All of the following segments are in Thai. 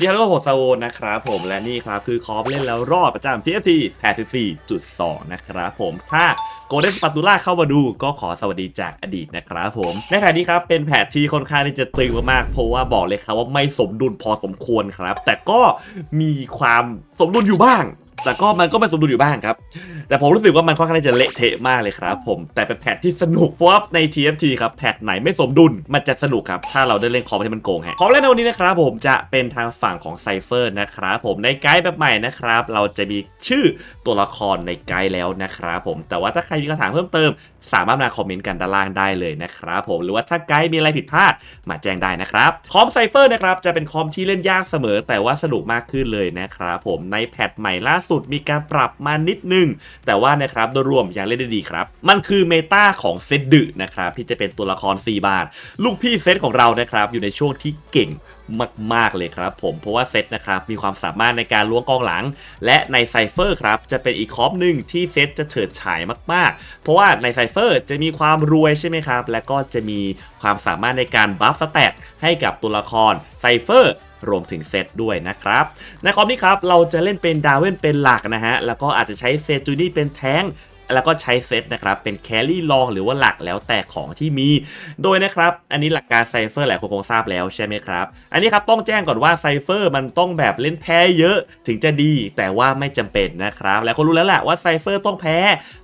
วัสดีครับกคนผมซาโซนะครับผมและนี่ครับคือคอฟเล่นแล้วรอดประจำ TFT 84.2 นะครับผมถ้าโกลเด้นสปาตูล่าเข้ามาดูก็ขอสวัสดีจากอดีตนะครับผมในแผนนี้ครับเป็นแผนที่ค่อนข้างที่จะตึงมากๆเพราะว่าบอกเลยครับว่าไม่สมดุลพอสมควรครับ แต่ก็มีความสมดุลอยู่บ้าง แต่ก็มันก็ไม่สมดุลอยู่บ้างครับ แต่ผมรู้สึกว่ามันค่อนข้างที่จะเละเทะมากเลยครับผมแต่เป็นแพทที่สนุกเพราะว่าใน TFT ครับแพทไหนไม่สมดุลมันจะสนุกครับถ้าเราได้เล่นคอมที่มันโกงฮะของเล่นในวันนี้นะครับผมจะเป็นทางฝั่งของไซเฟอร์นะครับผมในไกด์แบบใหม่นะครับเราจะมีชื่อตัวละครในไกด์แล้วนะครับผมแต่ว่าถ้าใครมีคำถามเพิ่มเติมสามารถมาคอมเมนต์กันด้านล่างได้เลยนะครับผมหรือว่าถ้าไกด์มีอะไรผิดพลาดมาแจ้งได้นะครับคอมไซเฟอร์นะครับจะเป็นคอมที่เล่นยากเสมอ แต่ว่าสนุกมากขึ้นเลยนะครับผมในแพทใหม่ล่าสุดมีการปรับมานิดนึง แต่ว่านะครับโดยรวมยังเล่นได้ดีครับ มันคือเมตาของเซตดึนะครับที่จะเป็นตัวละคร 4 บาท ลูกพี่เซตของเรานะครับอยู่ในช่วงที่เก่ง มาก ๆ เลยครับผมเพราะว่าเซตนะครับมีความสามารถในการล้วงกองหลัง และในไซเฟอร์ครับจะเป็นอีกคอปหนึ่งที่เซตจะเฉิดฉายมาก ๆ เพราะว่าในไซเฟอร์จะมีความรวยใช่ไหมครับ และก็จะมีความสามารถในการบัฟสแตทให้กับตัวละครไซเฟอร์รวมถึงเซตด้วยนะครับ ในคอมนี้ครับ เราจะเล่นเป็นดาเวนเป็นหลักนะฮะ แล้วก็อาจจะใช้เซจูนี่เป็นแท้ง แล้วก็ใช้เซตนะครับเป็นแคลรี่ลองหรือว่าหลักแล้วแต่ของที่มี โดยนะครับอันนี้หลักการไซเฟอร์หลายคนคงทราบแล้วใช่ไหมครับ อันนี้ครับต้องแจ้งก่อนว่าไซเฟอร์มันต้องแบบเล่นแพ้เยอะถึงจะดี แต่ว่าไม่จำเป็นนะครับแล้วคนรู้แล้วแหละว่าไซเฟอร์ต้องแพ้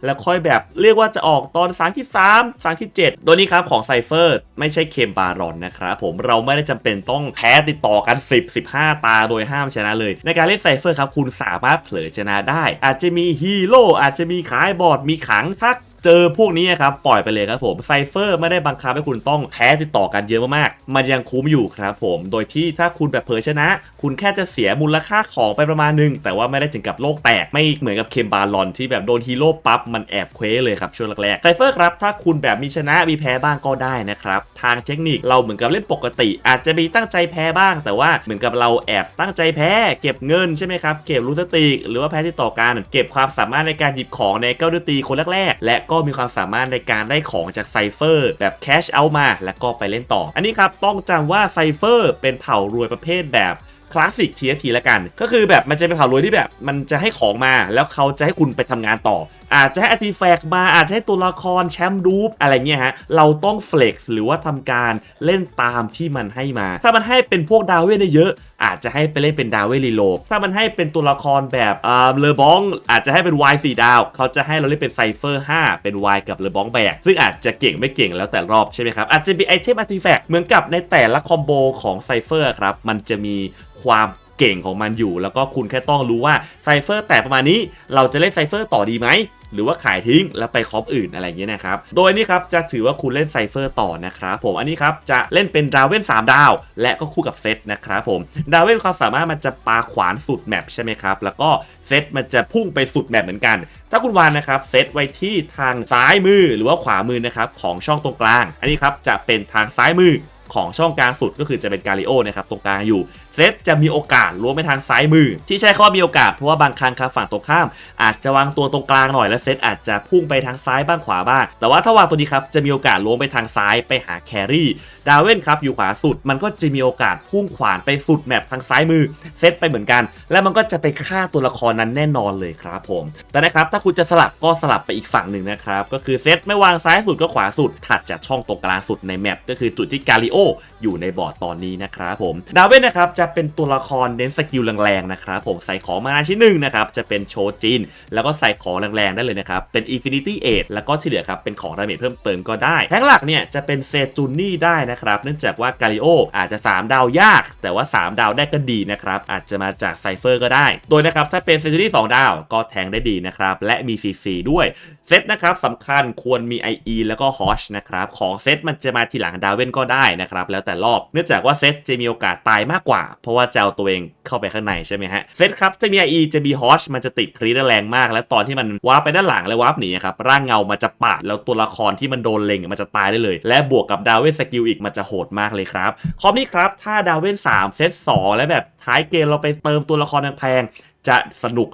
แล้วค่อยแบบเรียกว่าจะออกตอนฟังที่3ฟังที่ 7 ตัวนี้ครับของไซเฟอร์ไม่ใช่เคมบารอนนะครับผมเราไม่ได้จำเป็นต้องแพ้ติดต่อกัน 10 15 ตาโดยห้ามชนะเลย ในการเล่นไซเฟอร์ครับคุณสามารถเผลอชนะได้ อาจจะมีฮีโร่อาจจะมีขายบอร์ดมีขังถ้า เจอพวกนี้ครับปล่อยไปเลยครับผมไซเฟอร์ไม่ได้บังคับให้คุณต้องแพ้ติดต่อกันเยอะมากๆ มันยังคุ้มอยู่ครับผมโดยที่ถ้าคุณแบบเผลอชนะ คุณแค่จะเสียมูลค่าของไปประมาณหนึง แต่ว่าไม่ได้ถึงกับโลกแตกไม่เหมือนกับเคมบาลอนที่แบบโดนฮีโร่ปั๊บมันแอบเควเลยครับช่วงแรกๆไซเฟอร์ครับถ้าคุณแบบมีชนะมีแพ้บ้างก็ได้นะครับทางเทคนิคเราเหมือนกับเล่นปกติ อาจจะมีตั้งใจแพ้บ้าง แต่ว่าเหมือนกับเราแอบตั้งใจแพ้ เก็บเงินใช่ไหมครับเก็บรูสติกหรือว่าแพ้ที่ต่อการเก็บความสามารถในการหยิบของในเก้าดนตรีคนแรกๆและก็็มีความสามารถในการได้ของจากไซเฟอร์แบบแคชเอามา แล้วก็ไปเล่นต่อ อันนี้ครับต้องจำว่าไซเฟอร์เป็นเผ่ารวยประเภทแบบคลาสสิก TFT ละกัน ก็คือแบบมันจะเป็นเผ่ารวยที่แบบ มันจะให้ของมาแล้วเขาจะให้คุณไปทำงานต่อ อาจจะให้อาร์ติแฟกต์มาอาจจะให้ตัวละครแชมป์ดูปอะไรเงี้ยฮะ เราต้องเฟล็กซ์หรือว่าทำการเล่นตามที่มันให้มา ถ้ามันให้เป็นพวกดาวเวนเยอะ อาจจะให้ไปเล่นเป็นดาวเวลีโล ถ้ามันให้เป็นตัวละครแบบอ่าเลอบองอาจจะให้เป็น Y 4ดาว เขาจะให้เราเล่นเป็นไซเฟอร์5เป็น Y กับเลอบองแบก ซึ่งอาจจะเก่งไม่เก่งแล้วแต่รอบใช่ไหมครับ อาจจะมีไอเทมอาร์ติแฟกต์เหมือนกับในแต่ละคอมโบของไซเฟอร์ครับ มันจะมีความเก่งของมันอยู่ แล้วก็คุณแค่ต้องรู้ว่าไซเฟอร์แต่ประมาณนี้เราจะเล่นไซเฟอร์ต่อดีไหม หรือว่าขายทิ้งแล้วไปคอปอื่นอะไรเงี้ยนะครับ โดยนี่ครับจะถือว่าคุณเล่นไซเฟอร์ต่อนะครับผมอันนี้ครับจะเล่นเป็นดาวเวน3 ดาว และก็คู่กับเซตนะครับผมดาวเวนความสามารถมันจะปาขวานสุดแมปใช่ไหมครับแล้วก็เซตมันจะพุ่งไปสุดแมปเหมือนกัน ถ้าคุณวานนะครับเซตไว้ที่ทางซ้ายมือหรือว่าขวามือนะครับของช่องตรงกลาง อันนี้ครับจะเป็นทางซ้ายมือของช่องกลางสุดก็คือจะเป็นกาลิโอนะครับตรงกลางอยู่ เซตจะมีโอกาสล้วงไปทางซ้ายมือ ที่ใช้คำว่ามีโอกาสเพราะว่าบางครั้งครับฝั่งตรงข้าม อาจจะวางตัวตรงกลางหน่อยแล้วเซตอาจจะพุ่งไปทางซ้ายบ้างขวาบ้าง แต่ว่าถ้าวางตัวนี้ครับจะมีโอกาสล้วงไปทางซ้ายไปหาแครี่ดาวเวนครับอยู่ขวาสุดมันก็จะมีโอกาสพุ่งขวานไปสุดแมปทางซ้ายมือเซตไปเหมือนกัน แล้วมันก็จะไปฆ่าตัวละครนั้นแน่นอนเลยครับผม แต่นะครับถ้าคุณจะสลับก็สลับไปอีกฝั่งหนึ่งนะครับก็คือเซตไม่วางซ้ายสุดก็ขวาสุด ถัดจากช่องตรงกลางสุดในแมปก็คือจุดที่กาลิโออยู่ในบอร์ดตอนนี้นะครับผมดาวเวนนะครับจะเป็นตัวละครเน้นสกิลแรงๆนะครับผมใส่ของมาชิ้นหนึ่งนะครับจะเป็นโชจินแล้วก็ใส่ของแรงๆได้เลยนะครับเป็น Infinity a 8แล้วก็ที่เหลือครับเป็นของดาเมจเพิ่มเติมก็ได้แท้งหลักเนี่ยจะเป็นเซจูนี่ได้นะครับเนื่องจากว่ากาลิโออาจจะ 3 ดาวยาก แต่ว่า 3 ดาวได้ก็ดีนะครับอาจจะมาจากไซเฟอร์ก็ได้ โดยนะครับถ้าเป็นเซจูนี่2ดาวก็แทงได้ดีนะครับและมี CC ด้วยเซตนะครับสำคัญควรมี IE แล้วก็ฮอชนะครับของเซตมันจะมาทีหลังดาวเวนก็ได้นะครับแล้วแต่รอบ เนื่องจากว่าเซตจะมีโอกาสตายมากกว่าเพราะว่าจะเอาตัวเองเข้าไปข้างในใช่ไหมฮะเซตครับจะมี IE จะมีฮอชมันจะติดครีดแรงมาก แล้วตอนที่มันวาร์ปไปด้านหลังแล้ววาร์ปหนีครับร่างเงามันจะปาดแล้วตัวละครที่มันโดนเล็งมันจะตายได้เลย และบวกกับดาวเวนสกิลอีกมันจะโหดมากเลยครับคอมนี้ครับถ้าดาวเวน3เซต2 และแบบท้ายเกมเราไปเติมตัวละครแพงจะสนุก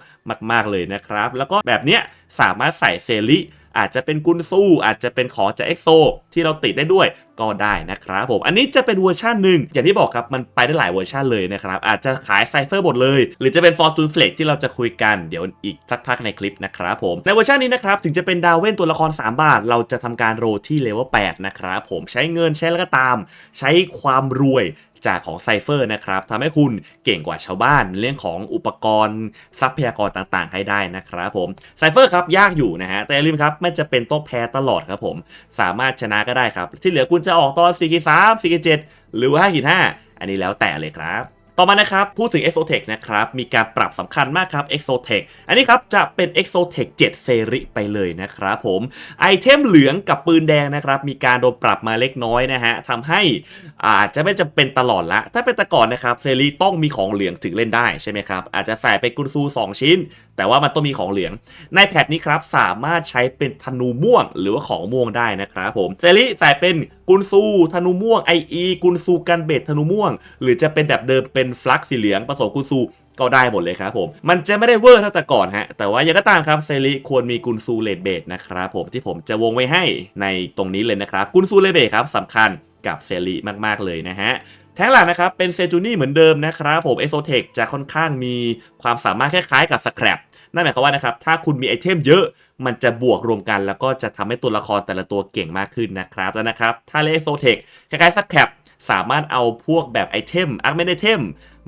มาก ๆ เลยนะครับ แล้วก็แบบเนี้ยสามารถใส่เซริอาจจะเป็นกุนซูอาจจะเป็นของจากเอ็กโซที่เราติดได้ด้วยก็ได้นะครับผม อันนี้จะเป็นเวอร์ชันหนึ่งอย่างที่บอกครับ มันไปได้หลายเวอร์ชันเลยนะครับ อาจจะขายไซเฟอร์หมดเลย หรือจะเป็น Fortune Flex ที่เราจะคุยกันเดี๋ยวอีกสักพักในคลิปนะครับผม ในเวอร์ชันนี้นะครับ ถึงจะเป็นดาวเว่นตัวละคร 3 บาท เราจะทำการโรที่เลเวล8นะครับผมใช้เงินใช้แล้วก็ตาม ใช้ความรวยจากของไซเฟอร์นะครับทำให้คุณเก่งกว่าชาวบ้านในเรื่องของอุปกรณ์ทรัพยากรต่างๆ ให้ได้นะครับผมไซเฟอร์ครับยากอยู่นะฮะแต่อย่าลืมครับไม่จะเป็นต้องแพ้ตลอดครับผม สามารถชนะก็ได้ครับ ที่เหลือคุณจะออกตอน4กี3 4กี7หรือว่า5กี5อันนี้แล้วแต่เลยครับต่อมานะครับ พูดถึง Exotech นะครับ มีการปรับสำคัญมากครับ Exotech อันนี้ครับ จะเป็น Exotech 7 เซริไปเลยนะครับผม ไอเทมเหลืองกับปืนแดงนะครับ มีการโดนปรับมาเล็กน้อยนะฮะทำให้อาจจะไม่จำเป็นตลอดละ ถ้าเป็นแต่ก่อนนะครับ เซรีต้องมีของเหลืองถึงเล่นได้ใช่ไหมครับ อาจจะใส่ไปกุนซู 2 ชิ้น แต่ว่ามันต้องมีของเหลือง ในแพทนี้ครับ สามารถใช้เป็นธนูม่วงหรือว่าของม่วงได้นะครับผม เซรีใส่เป็น กุนซูธนูม่วง IE กุนซูกันเบตธนูม่วง หรือจะเป็นแบบเดิมเป็นฟลักสีเหลืองผสมกุนซูก็ได้หมดเลยครับผม มันจะไม่ได้เวอร์เท่าแต่ก่อนฮะ แต่ว่ายังก็ตามครับเซรีควรมีกุนซูเลดเบดนะครับผมที่ผมจะวงไว้ให้ในตรงนี้เลยนะครับกุนซูเลดเบดครับสำคัญกับเซรีมากๆเลยนะฮะแท้งหลังนะครับเป็นเซจูนี่เหมือนเดิมนะครับผมเอโซเทคจะค่อนข้างมีความสามารถคล้ายๆกับสแครับนั่นหมายความว่านะครับถ้าคุณมีไอเทมเยอะ มันจะบวกรวมกัน แล้วก็จะทำให้ตัวละครแต่ละตัวเก่งมากขึ้นนะครับแล้วนะครับ ถ้าเล่นโซเทคคล้ายๆสักแคปสามารถเอาพวกแบบไอเทมอาร์เมนไอเทม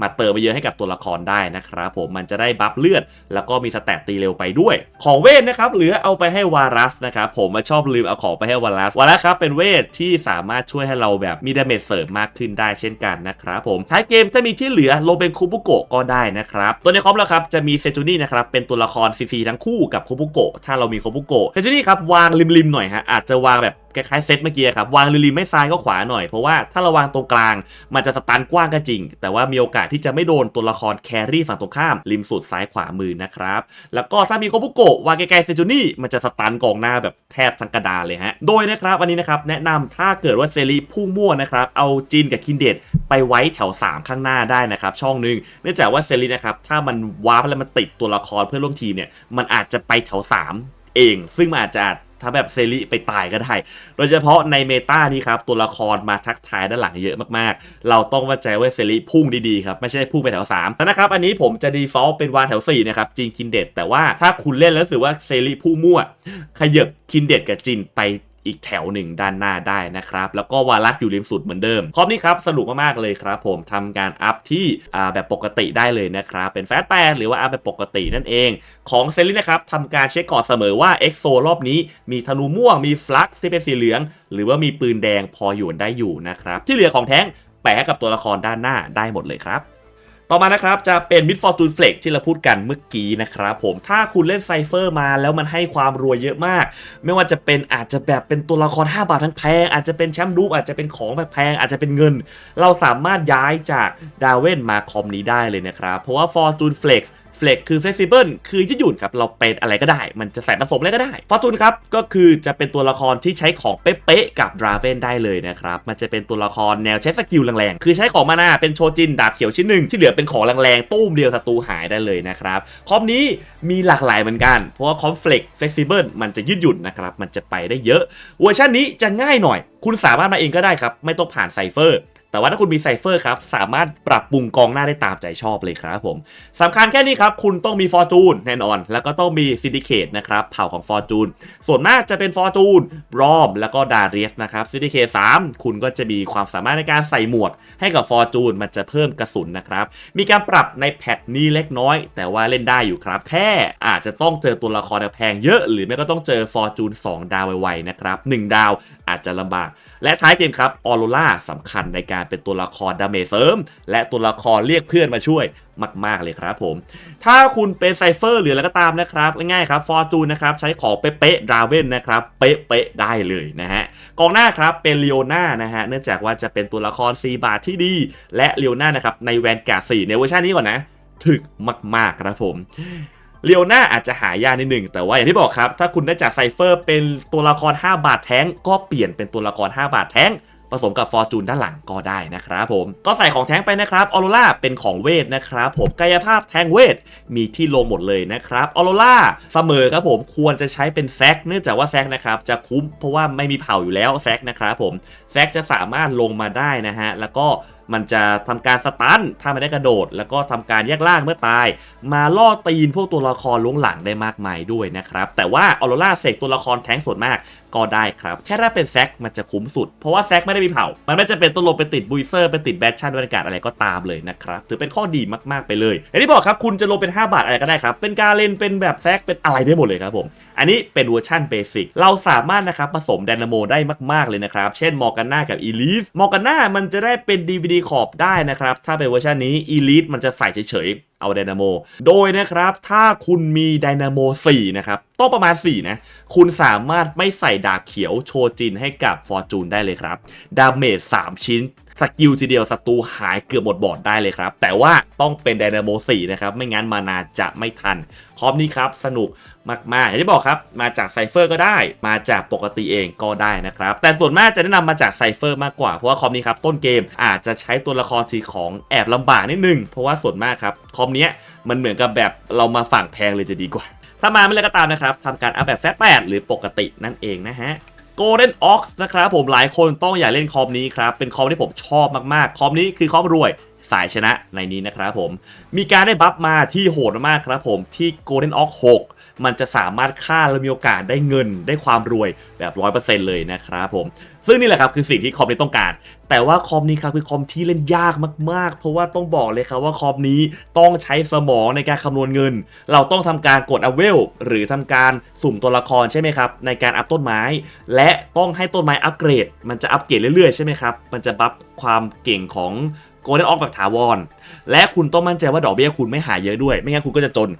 มาเติมไปเยอะให้กับตัวละครได้นะครับผมมันจะได้บัฟเลือด แล้วก็มีสแตตตีเร็วไปด้วย ของเวทนะครับเหลือเอาไปให้วารัสนะครับผมมาชอบลืมเอาของไปให้วารัสวารัสครับเป็นเวทที่สามารถช่วยให้เราแบบมีดาเมจเสริมมากขึ้นได้เช่นกันนะครับผมท้ายเกมถ้ามีที่เหลือลงเป็นคูบุโกะก็ได้นะครับตัวในคอมแล้วครับจะมีเซจูนี่นะครับเป็นตัวละครฟรีๆทั้งคู่กับคูบุโกะถ้าเรามีคูบุโกะเซจูนี่ครับวางริมๆหน่อยฮะอาจจะวางแบบคล้ายๆเซตเมื่อกี้ครับวางริมๆไม่ซ้ายก็ขวาหน่อยเพราะว่าถ้าเราวางตรงกลาง มันจะสตันกว้างก็จริง แต่ว่ามีโอกาสที่จะไม่โดนตัวละครแครี่ฝั่งตรงข้ามริมสุดซ้ายขวามือนะครับ แล้วก็ถ้ามีโคบุโกะวางไกลๆเซจูนี่มันจะสตันกองหน้าแบบแทบทั้งกระดาเลยฮะ โดยนะครับวันนี้นะครับแนะนำถ้าเกิดว่าเซรีพุ่งมั่วนะครับเอาจินกับคินเดตไปไว้แถว 3 ข้างหน้าได้นะครับช่องหนึ่งเนื่องจากว่าเซรีนะครับถ้ามันวาร์ปแล้วมันติดตัวละครเพื่อนร่วมทีมเนี่ยมันอาจจะไปแถว 3 เอง ซึ่งมันอาจจะ ถ้าแบบเซรีไปตายก็ได้ โดยเฉพาะในเมตานี้ครับ ตัวละครมาทักทายด้านหลังเยอะมากๆ เราต้องวัดใจว่าเซรีพุ่งดีๆครับ ไม่ใช่พุ่งไปแถว3นะครับ อันนี้ผมจะดีฟอลต์เป็นวานแถว4นะครับจินคินเด็ดแต่ว่าถ้าคุณเล่นแล้วรู้สึกว่าเซรีพุ่งมั่วขยับคินเด็ดกับจินไป อีกแถวหนึ่งด้านหน้าได้นะครับ แล้วก็วารัสอยู่ริมสุดเหมือนเดิมครอบนี้ครับสนุกมากๆเลยครับผมทำการอัพที่แบบปกติได้เลยนะครับ เป็นแฟตแปดหรือว่าอัพแบบปกตินั่นเอง ของเซรีนะครับทำการเช็คก่อนเสมอว่าเอ็กโซรอบนี้มีธนูม่วงมีฟลักซ์ที่เป็นสีเหลือง หรือว่ามีปืนแดงพออยู่ได้อยู่นะครับที่เหลือของแท้งแปะให้กับตัวละครด้านหน้าได้หมดเลยครับ ต่อมานะครับจะเป็น Mid Fortune Flex ที่เราพูดกันเมื่อกี้นะครับผมถ้าคุณเล่นไซเฟอร์มาแล้วมันให้ความรวยเยอะมาก ไม่ว่าจะเป็นอาจจะแบบเป็นตัวละคร 5 บาททั้งแพง อาจจะเป็นแชมป์รูปอาจจะเป็นของแบบแพง อาจจะเป็นเงิน เราสามารถย้ายจากดาวเวนมาคอมนี้ได้เลยนะครับ เพราะว่า Fortune Flex เฟล็ก เฟล็กคือ flexible คือยืดหยุ่นครับ เราเป็นอะไรก็ได้ มันจะใส่ผสมอะไรก็ได้ฟอร์จูนครับก็คือจะเป็นตัวละครที่ใช้ของเป๊ะๆกับดราเวนได้เลยนะครับมันจะเป็นตัวละครแนวใช้สกิลแรงๆคือใช้ของมานาเป็นโชจินดาบเขียวชิ้นหนึ่งที่เหลือเป็นของแรงๆตู้มเดียวศัตรูหายได้เลยนะครับคอมนี้มีหลากหลายเหมือนกัน เพราะว่าคอมเฟล็ก flexible มันจะยืดหยุ่นนะครับมันจะไปได้เยอะเวอร์ชันนี้จะง่ายหน่อย คุณสามารถมาเองก็ได้ครับ ไม่ต้องผ่านไซเฟอร์แต่ว่าถ้าคุณมีไซเฟอร์ครับ สามารถปรับปรุงกองหน้าได้ตามใจชอบเลยครับผมสำคัญแค่นี้ครับ คุณต้องมีฟอร์จูนแน่นอน แล้วก็ต้องมีซินดิเคตนะครับ เผ่าของฟอร์จูนส่วนมากจะเป็นฟอร์จูนรอม แล้วก็ดาเรียสนะครับซินดิเคต3คุณก็จะมีความสามารถในการใส่หมวก ให้กับฟอร์จูนมันจะเพิ่มกระสุนนะครับ มีการปรับในแพทนี้เล็กน้อย แต่ว่าเล่นได้อยู่ครับ แค่อาจจะต้องเจอตัวละครแพงเยอะ หรือไม่ก็ต้องเจอฟอร์จูน2ดาวไวๆนะครับ1ดาวอาจจะลำบากและท้ายเกมครับออโรล่าสำคัญในการเป็นตัวละครดาเมจเสริม และตัวละครเรียกเพื่อนมาช่วยมาก ๆ เลยครับผม ถ้าคุณเป็นไซเฟอร์หรืออะไรก็ตามนะครับ ง่ายๆครับฟอร์จูนนะครับ ใช้ของเป๊ะๆดราเวนนะครับ เป๊ะๆได้เลยนะฮะกองหน้าครับเป็นเลโอน่านะฮะเนื่องจากว่าจะเป็นตัวละคร 4 บาทที่ดี และเลโอน่านะครับในแวนการ์ด4ในเวอร์ชันนี้ก่อนนะถึกมาก ๆ ครับผม เลียวหน่าอาจจะหายากนิดหนึ่งแต่ว่าอย่างที่บอกครับ ถ้าคุณได้จากไซเฟอร์เป็นตัวละคร 5 บาทแท้ง ก็เปลี่ยนเป็นตัวละคร 5 บาทแท้งผสมกับฟอร์จูนด้านหลังก็ได้นะครับผม ก็ใส่ของแท้งไปนะครับออโรล่าเป็นของเวทนะครับผมกายภาพแทงเวทมีที่ลงหมดเลยนะครับออโรล่าเสมอครับผมควรจะใช้เป็นแซกเนื่องจากว่าแซกนะครับจะคุ้มเพราะว่าไม่มีเผาอยู่แล้วแซกนะครับผมแซกจะสามารถลงมาได้นะฮะแล้วก็ มันจะทำการสตันถ้าไม่ได้กระโดด แล้วก็ทำการแยกล่างเมื่อตาย มาล่อตีนพวกตัวละครล้วงหลังได้มากมายด้วยนะครับ แต่ว่าออโรล่าเสกตัวละครแท้งส่วนมากก็ได้ครับ แค่ถ้าเป็นแซกมันจะคุ้มสุด เพราะว่าแซกไม่ได้มีเผา มันไม่จะเป็นตัวลงไปติดบุยเซอร์ไปติดแบทชั่นบรรยากาศอะไรก็ตามเลยนะครับ ถือเป็นข้อดีมากๆไปเลยอย่างที่บอกครับคุณจะลงเป็น 5 บาทอะไรก็ได้ครับ เป็นการเล่นเป็นแบบแซกเป็นอะไรได้หมดเลยครับผม อันนี้เป็นเวอร์ชันเบสิก เราสามารถนะครับผสม d ดนาโมได้มากๆเลยนะครับ เช่นมอร์กาน่ากับ e l i t e มอร์กาน่ามันจะได้เป็น DVD ขอบได้นะครับ ถ้าเป็นเวอร์ชันนี้ e l i t e มันจะใส่เฉยๆ เอาไดนาโม โดยนะครับ ถ้าคุณมีไดนาโม4นะครับ ต้องประมาณ 4 นะ คุณสามารถไม่ใส่ดาบเขียวโชจินให้กับฟอร์จูนได้เลยครับ ดาเมจ3ชิ้น สกิลทีเดียวศัตรูหายเกือบหมดบอร์ดได้เลยครับ แต่ว่าต้องเป็นไดนาโม4นะครับ ไม่งั้นมานาจะไม่ทันคอมนี้ครับ สนุกมากๆ อย่างที่บอกครับ มาจากไซเฟอร์ก็ได้ มาจากปกติเองก็ได้นะครับ แต่ส่วนมากจะแนะนำมาจากไซเฟอร์มากกว่า เพราะว่าคอมนี้ครับ ต้นเกมอาจจะใช้ตัวละครทีของแอบลำบากนิดนึง เพราะว่าส่วนมากครับคอมเนี้ยมันเหมือนกับแบบเรามาฝั่งแพงเลยจะดีกว่า ถ้ามาไม่เลยก็ตามนะครับทำการอัพแบบแฟตแปดหรือปกตินั่นเองนะฮะ Golden Ox นะครับผมหลายคนต้องอยากเล่นคอมนี้ครับ เป็นคอมที่ผมชอบมากๆ คอมนี้คือคอมรวยสายชนะในนี้นะครับผม มีการได้บัฟมาที่โหดมากครับผมที่ Golden Ox 6 มันจะสามารถฆ่าและมีโอกาสได้เงินได้ความรวยแบบ 100%เลยนะครับผม ซึ่งนี่แหละครับคือสิ่งที่คอมนี้ต้องการ แต่ว่าคอมนี้ครับคือคอมที่เล่นยากมากๆ เพราะว่าต้องบอกเลยครับว่าคอมนี้ต้องใช้สมองในการคำนวณเงิน เราต้องทำการกดอเวลหรือทำการสุ่มตัวละครใช่ไหมครับในการอัพต้นไม้ และต้องให้ต้นไม้อัปเกรด มันจะอัปเกรดเรื่อยๆใช่ไหมครับมันจะบัฟความเก่งของโกลเด้นออกแบบถาวร และคุณต้องมั่นใจว่าดอกเบี้ยคุณไม่หายเยอะด้วย ไม่งั้นคุณก็จะจน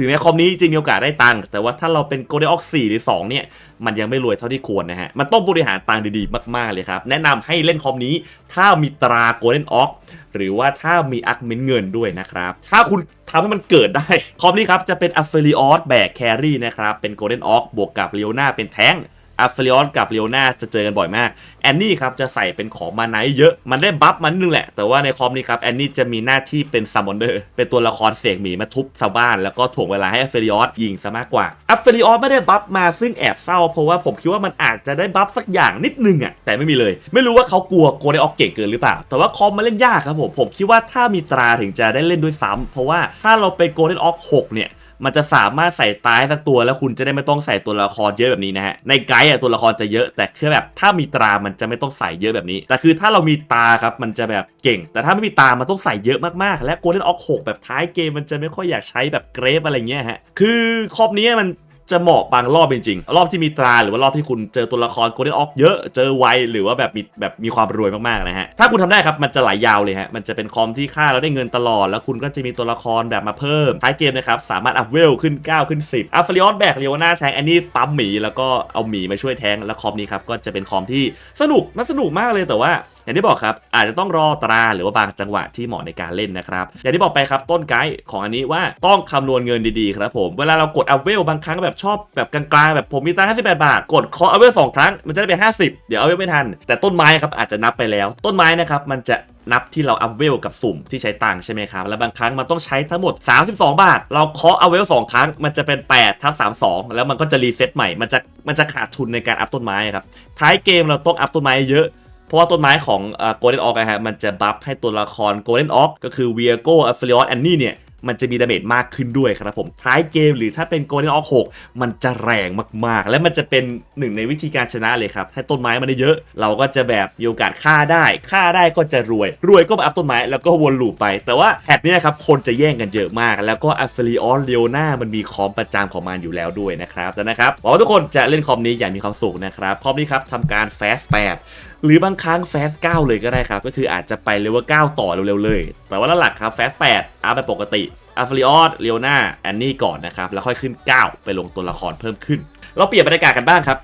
ถึงแม้คอมนี้จะมีโอกาสได้ตังค์แต่ว่าถ้าเราเป็นโกลเด้นออกสี่หรือ 2 เนี่ย มันยังไม่รวยเท่าที่ควรนะฮะ มันต้องบริหารตังค์ดีๆ มากๆเลยครับ แนะนำให้เล่นคอมนี้ถ้ามีตราโกลเด้นออกหรือว่าถ้ามีอักเมนเงินด้วยนะครับ ถ้าคุณทำให้มันเกิดได้ คอมนี้ครับจะเป็นอัฟเฟริออสแบกแครี่นะครับเป็นโกลเด้นออกบวกกับเลโอนาเป็นแท้ง อัฟเฟลิออสกับเลียวนาจะเจอกันบ่อยมาก แอนนี่ครับจะใส่เป็นของมาไนเยอะ มันได้บัฟมันนึงแหละ แต่ว่าในคอมนี้ครับแอนนี่จะมีหน้าที่เป็นซัมมอนเดอร์ เป็นตัวละครเสกหมีมาทุบชาวบ้าน แล้วก็ถ่วงเวลาให้อัฟเฟลิออสยิงซะมากกว่า อัฟเฟลิออสไม่ได้บัฟมาซึ่งแอบเศร้า เพราะว่าผมคิดว่ามันอาจจะได้บัฟสักอย่างนิดนึงอะ แต่ไม่มีเลย ไม่รู้ว่าเขากลัวโกลเด้นออกเก่งเกินหรือเปล่า แต่ว่าคอมมาเล่นยากครับผม ผมคิดว่าถ้ามีตราถึงจะได้เล่นด้วยซ้ำเพราะว่าถ้าเราเป็นโกลเด้นออก6เนี่ย มันจะสามารถใส่ตายสักตัวแล้วคุณจะได้ไม่ต้องใส่ตัวละครเยอะแบบนี้นะฮะในไกด์อะตัวละครจะเยอะ แต่คือแบบถ้ามีตรามันจะไม่ต้องใส่เยอะแบบนี้ แต่คือถ้าเรามีตาครับมันจะแบบเก่ง แต่ถ้าไม่มีตามันต้องใส่เยอะมากๆ และโกลเด้นออก6แบบท้ายเกมมันจะไม่ค่อยอยากใช้แบบเกรฟอะไรเงี้ยฮะคือครอบนี้มัน จะเหมาะบางรอบจริงๆรอบที่มีตราหรือว่ารอบที่คุณเจอตัวละครโกลเด้นออกเยอะเจอไวหรือว่าแบบมีแบบมีความรวยมากๆนะฮะถ้าคุณทำได้ครับมันจะไหลยาวเลยฮะมันจะเป็นคอมที่ค่าแล้วได้เงินตลอด แล้วคุณก็จะมีตัวละครแบบมาเพิ่มท้ายเกมนะครับสามารถอัพเวลขึ้น 9 ขึ้น 10อัฟเฟลิออสแบกเรียวหน้าแทงอันนี้ปั๊มหมีแล้วก็เอาหมีมาช่วยแทงแล้วคอมนี้ครับก็จะเป็นคอมที่สนุกน่าสนุกมากเลยแต่ว่า อย่างที่บอกครับอาจจะต้องรอตราหรือว่าบางจังหวะที่เหมาะในการเล่นนะครับอย่างที่บอกไปครับต้นไกด์ของอันนี้ว่าต้องคำนวณเงินดีๆครับผมเวลาเรากดอัพเวลบางครั้งแบบชอบแบบกลางๆแบบผมมีตังค์58 บาท กดเคาะอัพเวลสองครั้งมันจะได้ไป 50 เดี๋ยวอัพเวลไม่ทัน แต่ต้นไม้ครับอาจจะนับไปแล้ว ต้นไม้นะครับมันจะนับที่เราอัพเวลกับสุ่มที่ใช้ตังใช่ไหมครับ แล้วบางครั้งมันต้องใช้ทั้งหมด 32 บาท เราเคาะอัพเวลสองครั้ง มันจะเป็น8ทับ32 แล้วมันก็จะรีเซ็ตใหม่ มันจะมันจะขาดทุนในการอัพต้นไม้ครับ ท้ายเกมเราต้องอัพต้นไม้เยอะ เพราะว่าต้นไม้ของโกลเด้นออกนะฮะมันจะบัฟให้ตัวละครโกลเด้นออกก็คือเวียโกอัฟเฟลิออสแอนนี่เนี่ยมันจะมีดาเมจมากขึ้นด้วยครับผม ท้ายเกมหรือถ้าเป็นโกลเด้นออก6มันจะแรงมากๆ และมันจะเป็นหนึ่งในวิธีการชนะเลยครับ ถ้าต้นไม้มันได้เยอะ เราก็จะแบบมีโอกาสฆ่าได้ ฆ่าได้ก็จะรวย รวยก็มาอัพต้นไม้แล้วก็วนลูปไป แต่ว่าแพทเนี้ยครับ คนจะแย่งกันเยอะมาก แล้วก็อัฟเฟลิออสเลียนามันมีคอมประจำของมันอยู่แล้วด้วยนะครับนะครับหวังว่าทุกคนจะเล่นคอมนี้อย่างมีความสุขนะครับคอมนี้ครับทำการ Fast 8 หรือบางครั้ง Fast 9เลยก็ได้ครับ ก็คืออาจจะไปเลเวล9ต่อเร็วๆเลย แต่ว่าหลักครับ Fast 8อัพไปปกติอัฟเฟลิออสเลียนาแอนนี่ก่อนนะครับ แล้วค่อยขึ้น 9 ไปลงตัวละครเพิ่มขึ้น เราเปลี่ยนบรรยากาศกันบ้างครับ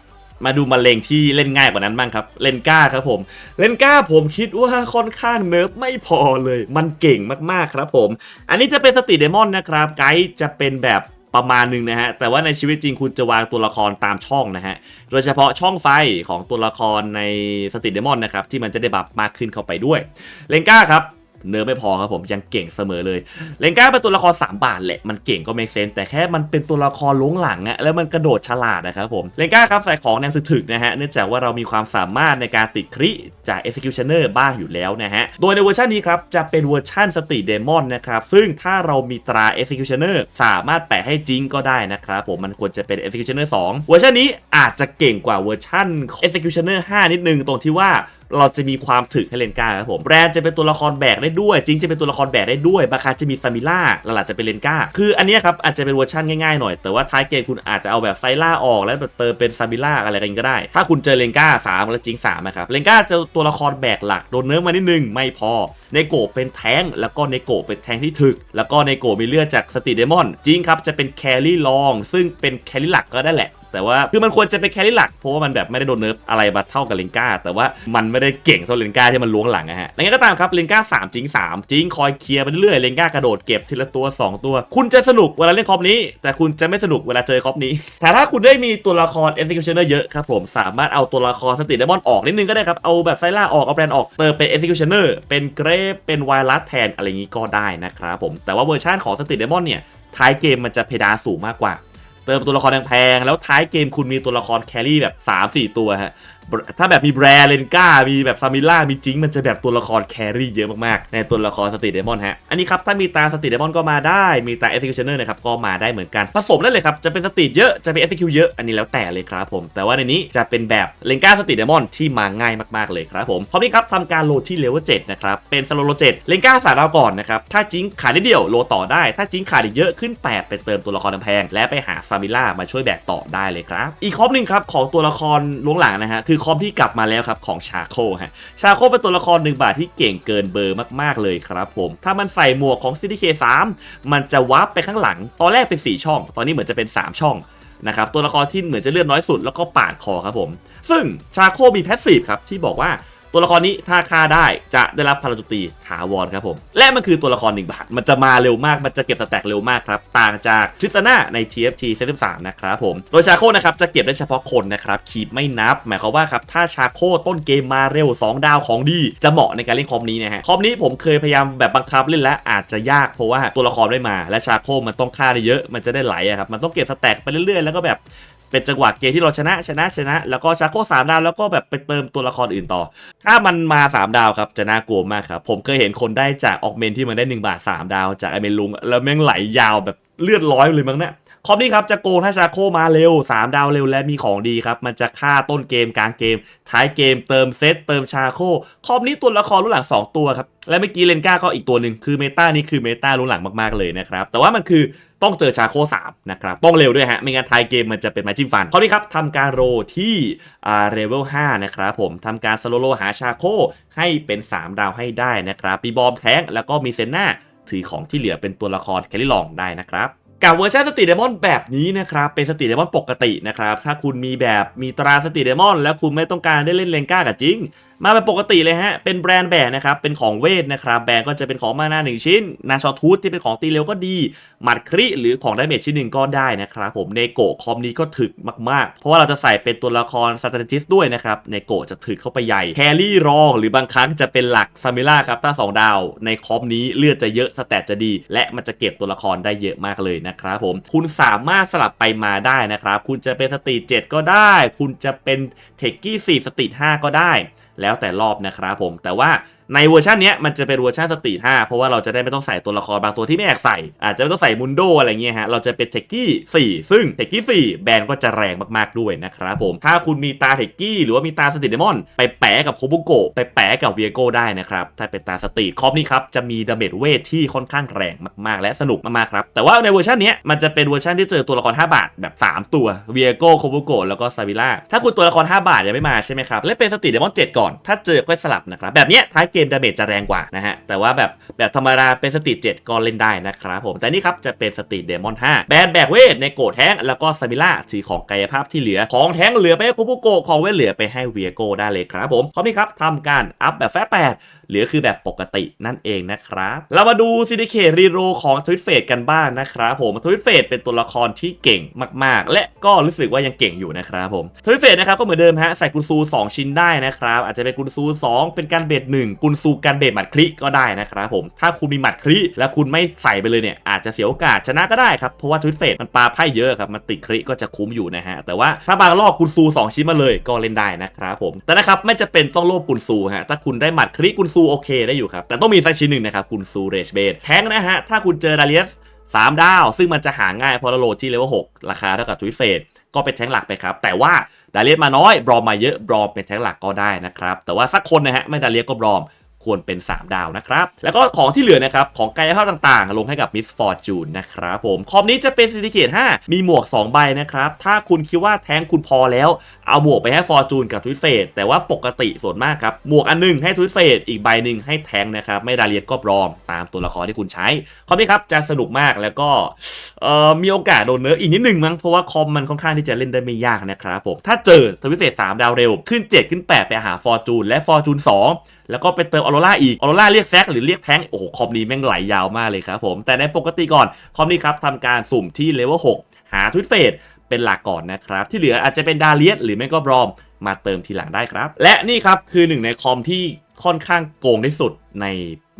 มาดูมาเลงที่เล่นง่ายกว่านั้นบ้างครับ เลนก้าครับผม เลนก้าผมคิดว่าค่อนข้างเนิร์ฟไม่พอเลย มันเก่งมากๆครับผม อันนี้จะเป็นสติเดมอนนะครับ ไกด์จะเป็นแบบ ประมาณหนึ่งนะฮะ แต่ว่าในชีวิตจริงคุณจะวางตัวละครตามช่องนะฮะ โดยเฉพาะช่องไฟของตัวละครในสติเดมอนนะครับ ที่มันจะได้บัฟมากขึ้นเข้าไปด้วย เลนก้าครับ เนื้อไม่พอครับผมยังเก่งเสมอเลยเลนก้าเป็นตัวละคร3บาทแหละมันเก่งก็ไม่เซนแต่แค่มันเป็นตัวละครล้วงหลังอะแล้วมันกระโดดฉลาดนะครับผมเลนก้าครับใส่ของแนวถึกๆนะฮะเนื่องจากว่าเรามีความสามารถในการติดคริจาก Executioner บ้างอยู่แล้วนะฮะโดยในเวอร์ชันนี้ครับจะเป็นเวอร์ชันสติเดมอนนะครับซึ่งถ้าเรามีตรา Executioner สามารถแปะให้จริงก็ได้นะครับผมมันควรจะเป็น Executioner 2 เวอร์ชันนี้อาจจะเก่งกว่าเวอร์ชัน Executioner 5 นิดนึงตรงที่ว่า เราจะมีความถึกให้เลนก้าครับผมแบรนด์จะเป็นตัวละครแบกได้ด้วย จริงจะเป็นตัวละครแบกได้ด้วยบาครั้งจะมีซามิล่าหลังๆจะเป็นเลนก้าคืออันนี้ครับอาจจะเป็นเวอร์ชันง่ายๆหน่อย แต่ว่าท้ายเกมคุณอาจจะเอาแบบไซล่าออกแล้วแบบเติมเป็นซามิล่าอะไรกันก็ได้ ถ้าคุณเจอเลนก้าสามแล้วจิงสามนะครับเลนก้าจะตัวละครแบกหลักโดนเนื้อมานิดนึงไม่พอในโกเป็นแทงแล้วก็ในโกเป็นแทงที่ถึก แล้วก็ในโกมีเลือดจากสติเดมอนจริงครับจะเป็นแครี่ลอง ซึ่งเป็นแครี่หลักก็ได้แหละ แต่ว่าคือมันควรจะเป็นแครี่หลักเพราะว่ามันแบบไม่ได้โดนเนิร์ฟอะไรมาเท่ากับเลนกาแต่ว่ามันไม่ได้เก่งเท่าเลนกาที่มันล้วงหลังนะฮะยังไงก็ตามครับเลนก้า3จิง 3จิงคอยเคลียร์ไปเรื่อยเลนกากระโดดเก็บทีละตัว 2 ตัว คุณจะสนุกเวลาเล่นคอปนี้ แต่คุณจะไม่สนุกเวลาเจอคอปนี้ แต่ถ้าคุณได้มีตัวละคร executioner เยอะครับผมสามารถเอาตัวละครสติเดมอนออกนิดนึงก็ได้ครับเอาแบบไซล่าออกเอาแบรนด์ออกเติมเป็น executioner เป็นเกรฟเป็นไวรัสแทนอะไรอย่างนี้ก็ได้นะครับผมแต่ว่าเวอร์ชันของสติเดมอนเนี่ยท้ายเกมมันจะเพดานสูงมากกว่า เติมตัวละครแพงๆแล้วท้ายเกมคุณมีตัวละครแครี่แบบ 3-4 ตัวฮะ ถ้าแบบมีแบรเลนก้า มีแบบซามิล่า มีจิง มันจะแบบตัวละครแครี่เยอะมากๆ ในตัวละครสติเดมอนฮะ อันนี้ครับ ถ้ามีตาสติเดมอนก็มาได้ มีตา Executioner นเนอร์นะครับ ก็มาได้เหมือนกัน ผสมได้เลยครับ จะเป็นสติเยอะ จะเป็น Execute เยอะ อันนี้แล้วแต่เลยครับผม แต่ว่าในนี้จะเป็นแบบเลนก้าสติเดมอนที่มาง่ายมากๆเลยครับผมพร้อมนี้ครับทำการโหลดที่เลเวล7นะครับ เป็นสโลโล7เลนก้าสามดาวก่อนนะครับ ถ้าจิงขาดนิดเดียวโหลดต่อได้ ถ้าจิงขาดอีกเยอะขึ้น8ไปเติมตัวละครแพง และไปหาซามิล่ามาช่วยแบกต่อได้เลยครับอีกคอมหนึ่งครับของตัวละครล้วงหลังนะฮะคือคอมที่กลับมาแล้วครับของชาโคฮะชาโคเป็นตัวละครหนึ่งบาทที่เก่งเกินเบอร์มากๆเลยครับผม ถ้ามันใส่หมวกของซิติเคสามันจะวับไปข้างหลัง ตอนแรกเป็น 4 ช่อง ตอนนี้เหมือนจะเป็น 3 ช่องนะครับตัวละครที่เหมือนจะเลือดน้อยสุดแล้วก็ปาดคอครับผม ซึ่งชาโคมีแพสซีฟครับที่บอกว่า ตัวละครนี้ถ้าฆ่าได้จะได้รับพลังโจมตีถาวรครับผม และมันคือตัวละครหนึ่งบาท มันจะมาเร็วมาก มันจะเก็บสแต็กเร็วมากครับ ต่างจากทริสนาใน TFT 73นะครับผม โดยชาโคนะครับจะเก็บได้เฉพาะคนนะครับคีบไม่นับ หมายความว่าครับถ้าชาโคต้นเกมมาเร็ว 2 ดาวของดีจะเหมาะในการเล่นคอมนี้นะฮะ คอมนี้ผมเคยพยายามแบบบังคับเล่นแล้วอาจจะยากเพราะว่าตัวละครไม่มา และชาโคมันต้องฆ่าได้เยอะ มันจะได้ไหลอะครับ มันต้องเก็บสแต็กไปเรื่อยๆ แล้วก็แบบ เป็นจังหวะเกมที่เราชนะชนะชนะ แล้วก็ชาโคสามดาวแล้วก็แบบไปเติมตัวละครอื่นต่อ ถ้ามันมา 3 ดาวครับจะน่ากลัวมากครับ ผมเคยเห็นคนได้จากออกเมนที่มันได้ 1 บาท 3 ดาวจากไอเมนลุง แล้วแม่งไหลยาวแบบเลือดร้อยเลยมั้งเนะ คอมนี้ครับจะโกงถ้าชาโคมาเร็ว 3 ดาวเร็วและมีของดีครับ มันจะฆ่าต้นเกมกลางเกม ท้ายเกมเติมเซตเติมชาโคคอมนี้ตัวละครรุ่นหลัง 2 ตัวครับ และเมื่อกี้เลนก้าก็อีกตัวหนึ่งคือเมตานี่คือเมตารุ่นหลังมากๆเลยนะครับ แต่ว่ามันคือต้องเจอชาโค3นะครับ ต้องเร็วด้วยฮะ ไม่งั้นท้ายเกมมันจะเป็นไม้จิ้มฟันคราวนี้ครับทำการโรที่อ่าเลเวล5นะครับผมทำการสโลโลหาชาโคให้เป็น 3 ดาวให้ได้นะครับมีบอมแท้งแล้วก็มีเซนน่าถือของที่เหลือเป็นตัวละครแคลิลองได้นะครับ กับเวอร์ชันสติเดมอนแบบนี้นะครับเป็นสติเดมอนปกตินะครับถ้าคุณมีแบบมีตราสติเดมอนแล้วคุณไม่ต้องการได้เล่นเลนก้ากับจริงมาเป็นปกติเลยฮะ เป็นแบรนด์แบกนะครับ เป็นของเวทนะครับ แบรนด์ก็จะเป็นของมานาหนึ่งชิ้น นาชอทูธที่เป็นของตีเร็วก็ดี หมัดคริหรือของไดเมจชิ้นหนึ่งก็ได้นะครับ ผมเนโกะคอมนี้ก็ถึกมากๆ เพราะว่าเราจะใส่เป็นตัวละครสตาร์จิสด้วยนะครับเนโกะจะถึกเข้าไปใหญ่ แครี่รอง หรือบางครั้งจะเป็นหลักซามิล่าครับถ้าสองดาว ในคอมนี้เลือดจะเยอะสแตทจะดี และมันจะเก็บตัวละครได้เยอะมากเลยนะครับผม คุณสามารถสลับไปมาได้นะครับ คุณจะเป็นสตรีท7ก็ได้ คุณจะเป็นเทคกี้4สตรีท5ก็ได้ แล้วแต่รอบนะครับผมแต่ว่า ในเวอร์ชันนี้มันจะเป็นเวอร์ชันสตรีท5เพราะว่าเราจะได้ไม่ต้องใส่ตัวละครบางตัวที่ไม่อยากใส่ อาจจะไม่ต้องใส่มุนโดอะไรเงี้ยฮะ เราจะเป็นเทคกี้4ซึ่งเทคกี้4แบรนด์ก็จะแรงมากๆด้วยนะครับผม ถ้าคุณมีตาเทคกี้หรือว่ามีตาสตรีทเดมอน ไปแปะกับโคบุโกไปแปะกับเวียโกได้นะครับ ถ้าเป็นตาสตรีทคอปนี้ครับจะมีดาเมจเวทที่ค่อนข้างแรงมากๆ และสนุกมากๆครับ แต่ว่าในเวอร์ชันนี้มันจะเป็นเวอร์ชันที่เจอตัวละคร 5 บาทแบบ 3 ตัวเวียโกโคบุโกแล้วก็ซาวิล่าถ้าคุณตัวละคร 5 บาทยังไม่มาใช่ไหมครับและเป็นสตรีทเดมอน7ก่อนถ้าเจอก็สลับนะครับแบบนี้ท้ายเกกมดาเมจจะแรงกว่านะฮะ แต่ว่าแบบแบบธรรมดาเป็นสตรีท7ก็เล่นได้นะครับผม แต่นี่ครับจะเป็นสตรีทเดมอน 5 แบนแบกเวทในโกดแท้งแล้วก็ซามิล่าสีของกายภาพที่เหลือ ของแท้งเหลือไปให้คุปุโกของเวทเหลือไปให้เวียโกได้เลยครับผมพร้อมนี้ครับทำการอัพแบบแฟร์8หรือคือแบบปกตินั่นเองนะครับ เรามาดูซินิเครีโรของทวิตเฟดกันบ้างนะครับผมทวิตเฟดเป็นตัวละครที่เก่งมาก ๆ และก็รู้สึกว่ายังเก่งอยู่นะครับผมทวิตเฟดนะครับก็เหมือนเดิมฮะใส่กุนซู 2 ชิ้นได้นะครับอาจจะเป็นกุนซู 2 เป็นการเบด1กุนซูการเบดหมัดคลิก็ได้นะครับผมถ้าคุณมีหมัดคลิแล้วคุณไม่ใส่ไปเลยเนี่ยอาจจะเสียโอกาสชนะก็ได้ครับเพราะว่าทวิตเฟดมันปาไพ่เยอะครับมันติดคลิก็จะคุ้มอยู่นะฮะแต่ว่าถ้าบางรอบกุนซู 2 ชิ้นมาเลยก็เล่นได้นะครับผมแต่นะครับไม่จะเป็นต้องโลภกุนซูฮะถ้าคุณได้หมัดคลิกุนซซูโอเคได้อยู่ครับ แต่ต้องมีสักชิ้นหนึ่งนะครับกุนซูเรชเบดแท้งนะฮะถ้าคุณเจอดาเลียส3ดาว ซึ่งมันจะหาง่ายเพราะเราโหลดที่เลเวล6ราคาเท่ากับทวิตเฟดก็เป็นแท้งหลักไปครับ แต่ว่าดาเลียสมาน้อยบรอมมาเยอะบรอมเป็นแท้งหลักก็ได้นะครับแต่ว่าสักคนนะฮะไม่ดาเลียสก็บรอม ควรเป็น 3 ดาวนะครับ แล้วก็ของที่เหลือนะครับ ของกายภาพต่างๆ ลงให้กับมิสฟอร์จูนนะครับผม คอมนี้จะเป็นซิลิเกต5มีหมวก 2 ใบนะครับ ถ้าคุณคิดว่าแทงคุณพอแล้ว เอาหมวกไปให้ฟอร์จูนกับทวิตเฟดแต่ว่าปกติส่วนมากครับ หมวกอันหนึงให้ทวิตเฟดอีกใบหนึ่งให้แทงนะครับ ไม่ดาเลียสก็บรอมตามตัวละครที่คุณใช้ คอมนี้ครับจะสนุกมากแล้วก็มีโอกาสโดนเนิร์ฟอีกนิดหนึ่งมั้งเพราะว่าคอมมันค่อนข้างที่จะเล่นได้ไม่ยากนะครับผมถ้าเจอทวิตเฟด3ดาวเร็วขึ้น 7 ขึ้น 8 ไปหาฟอร์จูนและฟอร์จูน2แล้วก็ไปเติมออโรราอีกออโรราเรียกแซกหรือเรียกแทงโอ้โหคอมนี้แม่งไหลยาวมากเลยครับผมแต่ในปกติก่อนคอมนี้ครับทำการสุ่มที่เลเวล6หาทวิตเฟดเป็นหลักก่อนนะครับ ที่เหลืออาจจะเป็นดาเลียสหรือไม่ก็บรอมมาเติมทีหลังได้ครับ และนี่ครับคือหนึ่งในคอมที่ค่อนข้างโกงที่สุดใน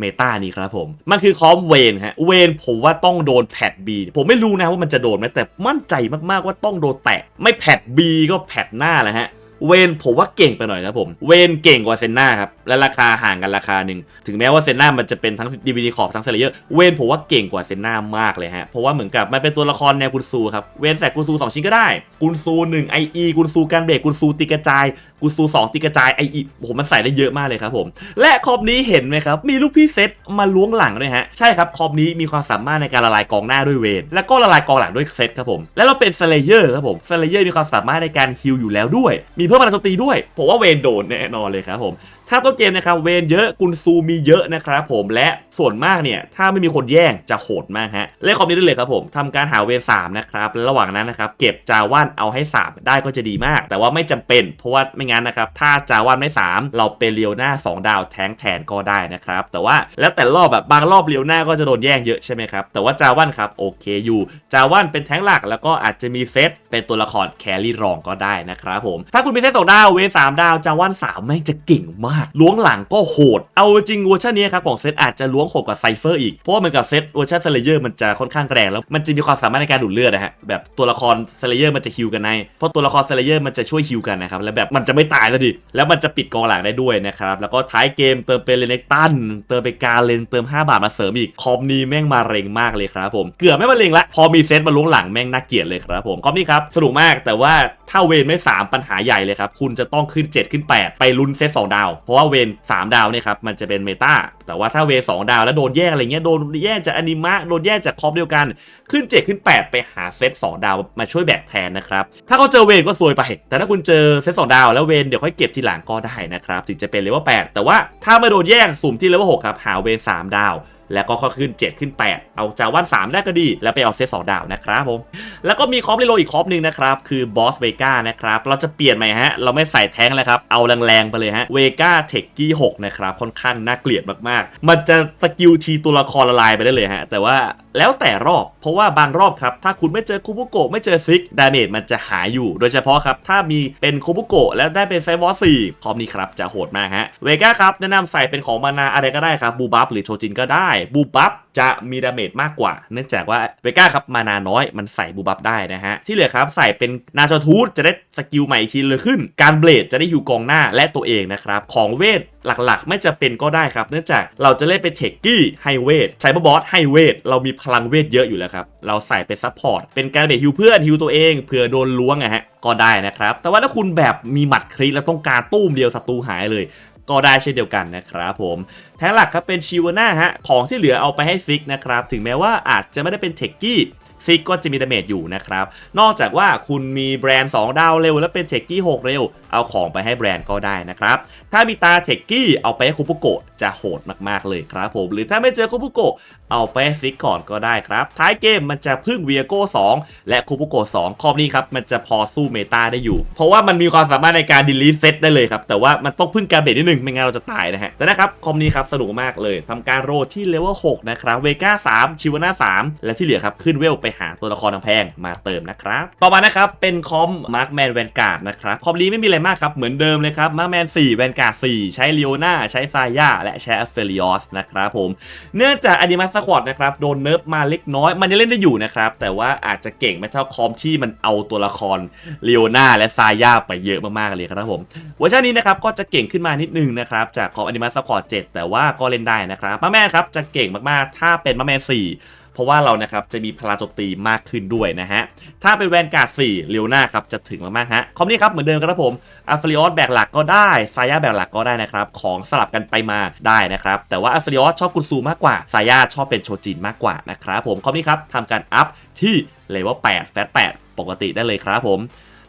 เมตานี้ครับผม มันคือคอมเวนฮะ เวนผมว่าต้องโดนแพดบีผมไม่รู้นะว่ามันจะโดนไหมแต่มั่นใจมากๆว่าต้องโดนแตะ ไม่แพดบีก็แพดหน้าแหละฮะ เวนผมว่าเก่งไปหน่อยครับผม เวนเก่งกว่าเซนนาครับ และราคาห่างกันราคาหนึ่ง ถึงแม้ว่าเซนนามันจะเป็นทั้งดีวีดีขอบทั้งเซเลเยอร์ เวนผมว่าเก่งกว่าเซนนามากเลยฮะ เพราะว่าเหมือนกับมันเป็นตัวละครแนวกุนซูครับ เวนใส่กุนซู 2 ชิ้นก็ได้ กุนซู1 IE กุนซูการเบรกกุนซูตีกระจาย กุนซู 2ตีกระจาย IE โอ้โหมันใส่ได้เยอะมากเลยครับผม และคอมนี้เห็นไหมครับ มีลูกพี่เซตมาล้วงหลังด้วยฮะ ใช่ครับคอมนี้มีความสามารถในการละลายกองหน้าด้วยเวนแล้วก็ละลายกองหลังด้วยเซตครับผม และเราเป็นสเลเยอร์ครับผมสเลเยอร์มีความสามารถในการฮิลอยู่แล้วด้วยมีเพิ่มพลังโจมตีด้วยผมว่าเวนโดนแน่นอนเลยครับผมถ้าต้นเกมนะครับเวนเยอะกุนซูมีเยอะนะครับผมและส่วนมากเนี่ยถ้าไม่มีคนแย่งจะโหดมากฮะเล่นคอมนี้ได้เลยครับผมทำการหาเวน3นะครับระหว่างนั้นนะครับเก็บจาว่านเอาให้ 3 ได้ก็จะดีมาก แต่ว่าไม่จำเป็น เพราะว่าไม่งั้นนะครับถ้าจาว่านไม่ 3 เราเป็นเลียวหน้า 2 ดาวแทงแทนก็ได้นะครับแต่ว่าแล้วแต่รอบแบบบางรอบเลียวหน้าก็จะโดนแย่งเยอะใช่ไหมครับแต่ว่าจาว่านครับโอเคอยู่จาว่านเป็นแทงหลักแล้วก็อาจจะมีเซตเป็นตัวละครแครี่รองก็ได้นะครับผมถ้าคุณมีเซตสองดาวเวนสามดาวจาว่านสามแม่งจะเก่งมากล้วงหลังก็โหด เอาจริงเวอร์ชันนี้ครับของเซตอาจจะล้วงโหดกว่าไซเฟอร์อีก เพราะว่าเหมือนกับเซตเวอร์ชันเซเลเยอร์มันจะค่อนข้างแรงแล้วมันจะมีความสามารถในการดูดเลือดนะฮะแบบตัวละครเซเลเยอร์มันจะฮิวกันในเพราะตัวละครเซเลเยอร์มันจะช่วยฮิวกันนะครับแล้วแบบมันจะไม่ตายแล้วดิแล้วมันจะปิดกองหลังได้ด้วยนะครับแล้วก็ท้ายเกมเติมเป็นเลเนกตันเติมเป็นการเลนเติม 5 บาทมาเสริมอีกคอมนี้แม่งมาเร็งมากเลยครับผมเกือบไม่มาเร็งละพอมีเซตมาล้วงหลังแม่งน่าเกลียดเลยครับผมคอมนี้ครับสนุกมากแต่ว่าถ้าเวนไม่สามปัญหาใหญ่เลยครับคุณจะต้องขึ้น 7 ขึ้น 8 ไปลุ้นเซต2ดาวเพราะว่าเวน3ดาวเนี่ยครับมันจะเป็นเมตาแต่ว่าถ้าเวน2ดาวแล้วโดนแย่งอะไรเงี้ยโดนแย่งจากอนิมะโดนแย่งจากคอปเดียวกัน ขึ้น7ขึ้น 8 ไปหาเซต2ดาวมาช่วยแบกแทนนะครับ ถ้าเขาเจอเวนก็ซวยไป แต่ถ้าคุณเจอเซต2ดาวแล้วเวนเดี๋ยวค่อยเก็บทีหลังก็ได้นะครับถึงจะเป็นเลเวล8แต่ว่าถ้าไม่โดนแย่งสุ่มที่เลเวล6ครับหาเวน3ดาว แล้วก็ค่อยขึ้น 7 ขึ้น 8 เอาจาวัน 3 ได้ก็ดี แล้วไปเอาเซต2ดาวนะครับผม แล้วก็มีคอปลิโลอีกคอปหนึ่งนะครับ คือบอสเวก้านะครับ เราจะเปลี่ยนใหมฮะ เราไม่ใส่แท้งแล้วครับ เอาแรงๆไปเลยฮะเวก้าเทคกี้6นะครับ ค่อนข้างน่าเกลียดมากๆ มันจะสกิลทีตัวละครละลายไปได้เลยฮะ แต่ว่าแล้วแต่รอบ เพราะว่าบางรอบครับ ถ้าคุณไม่เจอคูบุโกะไม่เจอซิกดาเมจมันจะหายอยู่ โดยเฉพาะครับถ้ามีเป็นคูบุโกะแล้วได้เป็นไซบอสสี่คอมนี้ครับจะโหดมากฮะเวก้าครับแนะนำใส่เป็นของมานาอะไรก็ได้ครับบูบัฟหรือโชจินก็ได้บูบัฟจะมีดาเมจมากกว่า เนื่องจากว่าเวก้าครับมานาน้อยมันใส่บูบับได้นะฮะ ที่เหลือครับใส่เป็นนาจอทูตจะได้สกิลใหม่อีกทีเลยขึ้น การเบลดจะได้ฮิวกองหน้าและตัวเองนะครับ ของเวทหลักๆ ไม่จะเป็นก็ได้ครับ เนื่องจากเราจะเล่นเป็นเทคกี้ให้เวทไซเบอร์บอสให้เวทเรามีพลังเวทเยอะอยู่แล้วครับ เราใส่เป็นซัพพอร์ตเป็นการเบลดฮิวเพื่อนฮิวตัวเองเผื่อโดนล้วงอะฮะก็ได้นะครับแต่ว่าถ้าคุณแบบมีหมัดคลิกแล้วต้องการตุ้มเดียวศัตรูหายเลย ก็ได้เช่นเดียวกันนะครับผมแท้งหลักครับเป็นชิวาน่าฮะของที่เหลือเอาไปให้ฟิกนะครับถึงแม้ว่าอาจจะไม่ได้เป็นเทคกี้ฟิกก็จะมีดาเมจอยู่นะครับ นอกจากว่าคุณมีแบรนด์ 2 ดาวเร็ว และเป็นเทคกี้ 6 เร็ว เอาของไปให้แบรนด์ก็ได้นะครับ ถ้ามีตาเทคกี้เอาไปให้คุปุโกะจะโหดมากๆเลยครับผม หรือถ้าไม่เจอคุปุโกะเอาไปซิกก่อนก็ได้ครับ ท้ายเกมมันจะพึ่งเวียโก้2และคูปุโก2คอมนี้ครับ มันจะพอสู้เมตาได้อยู่ เพราะว่ามันมีความสามารถในการ delete เซตได้เลยครับ แต่ว่ามันต้องพึ่งการเบรดนิดนึง ไม่งั้นเราจะตายนะฮะ แต่นะครับ คอมนี้ครับ สนุกมากเลยทำการโรที่เลเวล6นะครับเวก้า3ชิวาน่า3และที่เหลือครับ ขึ้นเวลไปหาตัวละครทางแพงมาเติมนะครับต่อมานะครับเป็นคอมมาร์คแมนแวนการ์ดนะครับคอมนี้ไม่มีอะไรมากครับเหมือนเดิมเลยครับมาร์คแมน4แวนการ์ด4ใช้เลโอนาใช้ซาย่าและใช้อเฟลิออสนะครับผมเนื่องจากอนิมัสสควอตนะครับโดนเนิร์ฟมาเล็กน้อย มันยังเล่นได้อยู่นะครับ แต่ว่าอาจจะเก่งไม่เท่าคอมที่มันเอาตัวละครเลโอนาและซาย่าไปเยอะมากๆเลยครับผมเวอร์ชันนี้นะครับก็จะเก่งขึ้นมานิดนึงนะครับจากคอมอนิมัสสควอต7แต่ว่าก็เล่นได้นะครับมาแม่ครับจะเก่งมากๆ ถ้าเป็นมาแม่4 เพราะว่าเรานะครับจะมีพลังโจมตีมากขึ้นด้วยนะฮะ ถ้าเป็นแวนการ์ด4เลียวหน้าครับจะถึงมากๆฮะคอมนี้ครับเหมือนเดิมครับผมอัฟริออสแบกหลักก็ได้ซายาแบกหลักก็ได้นะครับ ของสลับกันไปมาได้นะครับ แต่ว่าอัฟริออสชอบกุนซูมากกว่าซายาชอบเป็นโชจินมากกว่านะครับผมคอมนี้ครับทำการอัพที่เลเวล8แฟต8ปกติได้เลยครับผม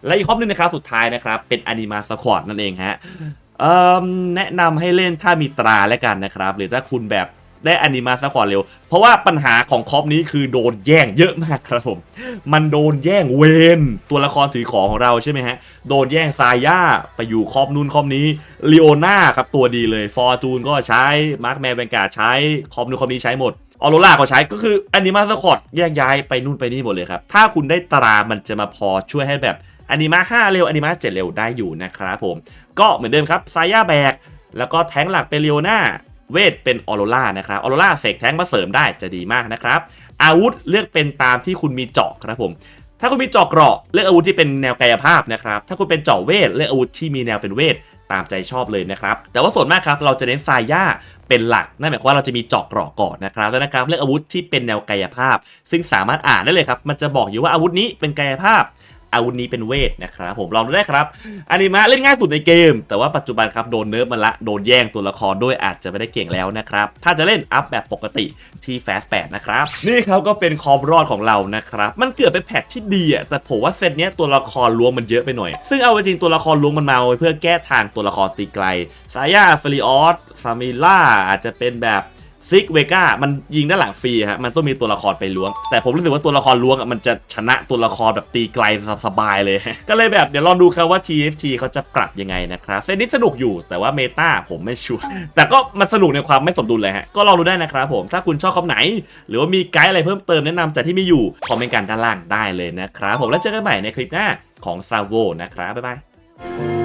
และอีกคอมนึงนะครับสุดท้ายนะครับเป็นอนิมาสควอตนั่นเองฮะแนะนำให้เล่นถ้ามีตราแล้วกันนะครับ หรือถ้าคุณแบบ ได้อนิมาสควอตเร็ว เพราะว่าปัญหาของคอปนี้คือโดนแย่งเยอะมากครับผม มันโดนแย่งเวนตัวละครถือของของเราใช่ไหมฮะ โดนแย่งซาย่าไปอยู่คอปนู่นคอปนี้ลีโอนาครับตัวดีเลย ฟอร์จูนก็ใช้ มาร์คแมนแบงการใช้ คอปนู่นคอปนี้ใช้หมดออโรล่าก็ใช้ก็คืออนิมาสควอตแยกย้ายไปนู่นไปนี่หมดเลยครับ ถ้าคุณได้ตรามันจะมาพอช่วยให้แบบอนิมา5เร็วอนิมา7เร็วได้อยู่นะครับผม ก็เหมือนเดิมครับซาย่าแบก แล้วก็แท้งหลักเป็นเลียวนา เวทเป็นออโรล่านะครับออโรล่าเสกแท้งมาเสริมได้จะดีมากนะครับอาวุธเลือกเป็นตามที่คุณมีเจาะครับผม ถ้าคุณมีเจาะเกราะเลือกอาวุธที่เป็นแนวกายภาพนะครับถ้าคุณเป็นเจาะเวทเลือกอาวุธที่มีแนวเป็นเวทตามใจชอบเลยนะครับ แต่ว่าส่วนมากครับเราจะเน้นซาย่าเป็นหลัก นั่นหมายความว่าเราจะมีเจาะเกราะก่อนนะครับแล้วนะครับเลือกอาวุธที่เป็นแนวกายภาพ ซึ่งสามารถอ่านได้เลยครับ มันจะบอกอยู่ว่าอาวุธนี้เป็นกายภาพ อาวุธนี้เป็นเวทนะครับผมลองดูได้ครับอนิมะเล่นง่ายสุดในเกม แต่ว่าปัจจุบันครับโดนเนิร์ฟมาละโดนแย่งตัวละครด้วยอาจจะไม่ได้เก่งแล้วนะครับถ้าจะเล่นอัพแบบปกติที่ Fast 8นะครับนี่ครับก็เป็นคอมรอดของเรานะครับมันเกือบเป็นแพทที่ดีอะแต่ผมว่าเซตเนี้ยตัวละครล้วงมันเยอะไปหน่อย ซึ่งเอาจริงตัวละครล้วงมันมาเพื่อแก้ทางตัวละครตีไกลซายาเฟลิออสซามิล่าอาจจะเป็นแบบ ซิกเวก้ามันยิงด้านหลังฟรีฮะมันต้องมีตัวละครไปล้วง แต่ผมรู้สึกว่าตัวละครล้วงมันจะชนะตัวละครแบบตีไกลสบายเลย ก็เลยแบบเดี๋ยวลองดูครับว่า TFT เขาจะปรับยังไงนะครับเซตนี้สนุกอยู่แต่ว่าเมตาผมไม่ชัวร์แต่ก็มันสนุกในความไม่สมดุลเลยฮะก็ลองดูได้นะครับผมถ้าคุณชอบคำไหน หรือว่ามีไกด์อะไรเพิ่มเติมแนะนำจากที่มีอยู่คอมเมนต์กันด้านล่างได้เลยนะครับผมแล้วเจอกันใหม่ในคลิปหน้าของ s a v o นะครับบ๊ายบาย